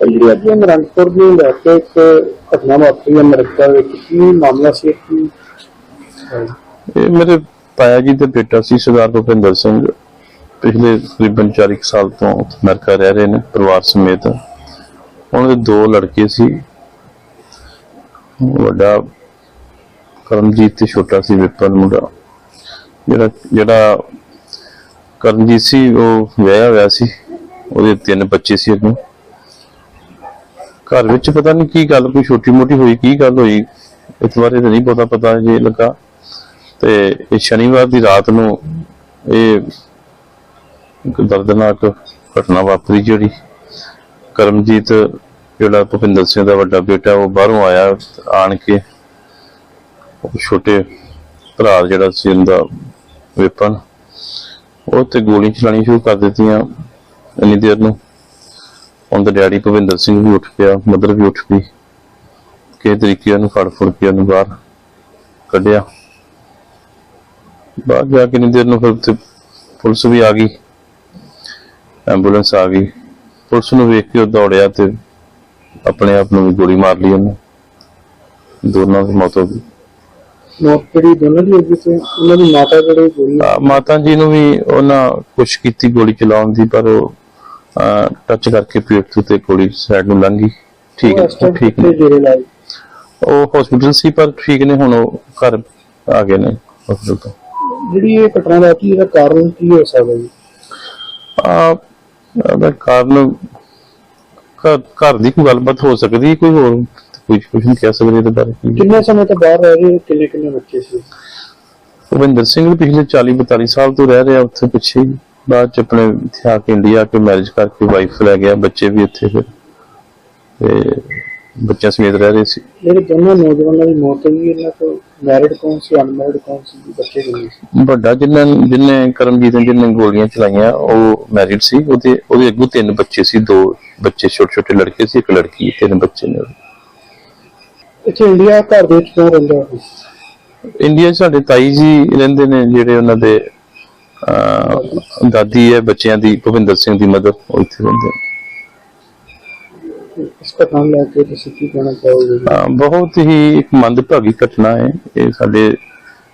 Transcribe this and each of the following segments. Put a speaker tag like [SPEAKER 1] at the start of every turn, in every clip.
[SPEAKER 1] ਜਿਹੜੀ ਅੱਜ ਨਰੰਗਪੁਰ ਨੂੰ ਲੈ ਕੇ ਇੱਕ ਘਟਨਾ ਵਾਪਰੀ ਅਮਰੀਕਾ ਵਿੱਚ। ਕੀ ਮਾਮਲਾ ਸੀ ਕੀ
[SPEAKER 2] ਇਹ ਮੇਰੇ ਤਾਇਆ ਜੀ ਦਾ ਬੇਟਾ ਸੀ, ਸਰਦਾਰ ਭੁਪਿੰਦਰ ਸਿੰਘ। ਪਿਛਲੇ ਤਕਰੀਬਨ 4 ਕੁ ਸਾਲ ਤੋਂ ਉੱਥੇ ਅਮਰੀਕਾ ਰਹਿ ਰਹੇ ਨੇ ਪਰਿਵਾਰ ਸਮੇਤ। ਉਹਨਾਂ ਦੇ ਦੋ ਲੜਕੇ ਸੀ। ਵੱਡਾ ਕਰਮਜੀਤ ਤੇ ਛੋਟਾ ਸੀ ਵਿਪਨ ਮੁੰਡਾ। ਜਿਹੜਾ ਜਿਹੜਾ ਕਰਮਜੀਤ ਸੀ, ਉਹ ਵਿਆਹਿਆ ਹੋਇਆ ਸੀ। ਉਹਦੇ ਤਿੰਨ ਬੱਚੇ ਸੀ ਅੱਗੇ ਘਰ ਵਿੱਚ ਪਤਾ ਨਹੀਂ ਕੀ ਗੱਲ, ਕੋਈ ਛੋਟੀ ਮੋਟੀ ਹੋਈ, ਕੀ ਗੱਲ ਹੋਈ, ਇਸ ਬਾਰੇ ਤਾਂ ਨਹੀਂ ਪਤਾ ਪਤਾ ਜੇ ਲੱਗਾ। ਤੇ ਇਹ ਸ਼ਨੀਵਾਰ ਦੀ ਰਾਤ ਨੂੰ ਇਹ ਇੱਕ ਦਰਦਨਾਕ ਘਟਨਾ ਵਾਪਰੀ ਜਿਹੜੀ ਕਰਮਜੀਤ ਜਿਹੜਾ ਭੁਪਿੰਦਰ ਸਿੰਘ ਦਾ ਵੱਡਾ ਬੇਟਾ, ਉਹ ਬਾਹਰੋਂ ਆਇਆ ਆਣ ਕੇ। ਛੋਟੇ ਭਰਾ ਜਿਹੜਾ ਸੀ ਉਹਦਾ ਵੇਪਨ। ਉਹ ਤੇ ਗੋਲੀ ਚਲਾਣੀ ਸ਼ੁਰੂ ਕਰ ਦਿੱਤੀਆਂ ਇੰਨੀ ਦੇਰ ਨੂੰ। ਉਹਦਾ ਡੈਡੀ ਭੁਪਿੰਦਰ ਸਿੰਘ ਵੀ ਉੱਠ ਪਿਆ, ਮਦਰ ਵੀ ਉੱਠ ਪਈ ਕਿਸੇ ਤਰੀਕੇ ਉਹਨੂੰ ਫੜ ਫੜ ਕੇ ਉਹਨੂੰ ਬਾਹਰ ਕੱਢਿਆ। ਬਾਹਰ ਜਾ ਕੇ ਨਹੀਂ ਦੇਰ ਨੂੰ ਫਿਰ ਉੱਥੇ ਪੁਲਿਸ ਵੀ ਆ ਗਈ। ਐਂਬੂਲੈਂਸ ਆ ਗਈ। ਪੁਲਿਸ ਨੂੰ ਵੇਖ ਕੇ ਉਹ ਦੌੜਿਆ ਤੇ ਆਪਣੇ ਆਪ ਨੂੰ ਗੋਲੀ ਮਾਰ ਲਈ ਉਹਨੇ। ਦੋਨਾਂ ਦੀ ਮੌਤ ਹੋ ਗਈ।
[SPEAKER 1] ਮੌਤ ਜਿਹੜੀ ਦੋਨਾਂ ਦੀ ਹੋ ਗਈ ਸੀ? ਉਹਨਾਂ ਦੀ ਮਾਤਾ ਜਿਹੜੇ ਗੋਲੀ
[SPEAKER 2] ਮਾਤਾ ਜੀ ਨੂੰ ਵੀ ਉਹਨਾਂ ਕੋਸ਼ਿਸ਼ ਕੀਤੀ ਗੋਲੀ ਚਲਾਉਣ ਦੀ ਪਰ ਉਹ ਟੱਚ ਕਰਕੇ ਪੇਟ ਤੇ ਗੋਲੀ ਸਾਈਡ ਨੂੰ ਲੰਘ ਗਈ। ਠੀਕ
[SPEAKER 1] time
[SPEAKER 2] ਠੀਕ
[SPEAKER 1] ਲਾਈ?
[SPEAKER 2] ਉਹ ਹਸਪੀਟਲ ਸੀ ਪਰ ਠੀਕ ਨੇ ਹੁਣ ਉਹ ਘਰ ਆ ਗਏ ਨੇ ਹਸਪੀਟਲ ਤੋਂ।
[SPEAKER 1] ਜਿਹੜੀ ਇਹ ਘਟਨਾ ਵਾਪਰੀ ਇਹਦਾ ਕਾਰਨ ਕੀ ਹੋ ਸਕਦਾ ਜੀ?
[SPEAKER 2] ਆ ਉਹਦਾ ਕਾਰਨ ਘਰ ਘਰ ਦੀ ਕੋਈ ਗੱਲਬਾਤ ਹੋ ਸਕਦੀ ਹੈ, ਕੋਈ ਹੋਰ ਕੁਝ ਕੁਝ ਨਹੀਂ ਕਹਿ ਸਕਦੇ ਇਹਦੇ ਬਾਰੇ?
[SPEAKER 1] ਕਿੰਨੇ ਸਮੇਂ ਤੋਂ ਬਾਹਰ ਰਹਿ ਰਹੇ ਕਿੰਨੇ ਕਿੰਨੇ ਬੱਚੇ ਸੀ?
[SPEAKER 2] ਭੁਪਿੰਦਰ ਸਿੰਘ ਵੀ ਪਿਛਲੇ 40 42 ਸਾਲ ਤੋਂ ਰਹਿ ਰਿਹਾ ਉੱਥੇ ਪਿੱਛੇ ਹੀ। ਬਾਅਦ ਚ ਆਪਣੇ ਇੱਥੇ ਆ ਕੇ ਇੰਡੀਆ ਆ ਕੇ ਮੈਰਿਜ ਕਰਕੇ ਵਾਈਫ ਲੈ ਗਿਆ ਬੱਚੇ ਵੀ ਇੱਥੇ ਫਿਰ। ਤੇ ਬੱਚਿਆਂ ਸਮੇਤ ਰਹਿ ਰਹੇ ਸੀ
[SPEAKER 1] ਜਿਹੜੇ ਦੋਨੋਂ ਨੌਜਵਾਨਾਂ ਦੀ ਮੌਤ ਹੋਈ ਇਹਨਾਂ ਤੋਂ ਮੈਰਿਡ ਕੌਣ ਸੀ ਅਨਮੈਰਿਡ ਕੌਣ ਸੀ ਬੱਚੇ ਕਿੰਨੇ ਸੀ
[SPEAKER 2] ਵੱਡਾ ਜਿੰਨਾਂ ਜਿੰਨੇ ਕਰਮਜੀਤ ਨੇ ਜਿੰਨੇ ਗੋਲੀਆਂ ਚਲਾਈਆਂ ਉਹ ਮੈਰਿਡ ਸੀ ਉਹਦੇ ਉਹਦੇ ਅੱਗੋਂ ਤਿੰਨ ਬੱਚੇ ਸੀ ਦੋ ਬੱਚੇ ਛੋਟੇ ਛੋਟੇ ਲੜਕੇ ਸੀ ਇੱਕ ਲੜਕੀ ਤਿੰਨ ਬੱਚੇ ਨੇ।
[SPEAKER 1] ਇੱਥੇ ਇੰਡੀਆ ਘਰ ਦੇ ਵਿੱਚ ਕਿਉਂ ਰਹਿੰਦਾ ਉਹ?
[SPEAKER 2] ਇੰਡੀਆ 'ਚ ਸਾਡੇ ਤਾਈ ਜੀ ਰਹਿੰਦੇ ਨੇ ਜਿਹੜੇ ਉਹਨਾਂ ਦੇ ਅਹ, ਦਾਦੀ ਹੈ ਬੱਚਿਆਂ ਦੀ ਭੁਪਿੰਦਰ ਸਿੰਘ ਦੀ ਮਦਰ ਉਹ ਇੱਥੇ ਰਹਿੰਦੇ ਨੇ।
[SPEAKER 1] ਇਸ ਘਟਨਾ ਲੈ ਕੇ ਤੁਸੀਂ ਕੀ ਕਹਿਣਾ ਚਾਹੋਗੇ?
[SPEAKER 2] ਅਹ, ਬਹੁਤ ਹੀ ਇੱਕ ਮੰਦਭਾਗੀ ਘਟਨਾ ਹੈ। ਇਹ ਸਾਡੇ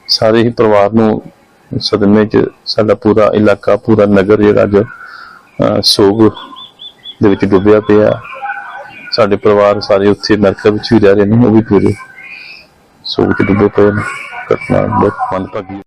[SPEAKER 2] ਸਾਰੇ ਹੀ ਪਰਿਵਾਰ ਨੂੰ ਸਦਮੇ 'ਚ ਸਾਡਾ ਪੂਰਾ ਇਲਾਕਾ ਪੂਰਾ ਨਗਰ ਜਿਹੜਾ ਅੱਜ ਅਹ, ਸੋਗ ਦੇ ਵਿੱਚ ਡੁੱਬਿਆ ਪਿਆ। ਸਾਡੇ ਪਰਿਵਾਰ ਸਾਰੇ ਉੱਥੇ ਅਮਰੀਕਾ ਵਿੱਚ ਵੀ ਰਹਿ ਰਹੇ ਨੇ ਉਹ ਵੀ ਪੂਰੇ ਸੋਗ 'ਚ ਡੁੱਬੇ ਪਏ ਨੇ। ਘਟਨਾ ਬਹੁਤ ਮੰਦਭਾਗੀ ਹੈ।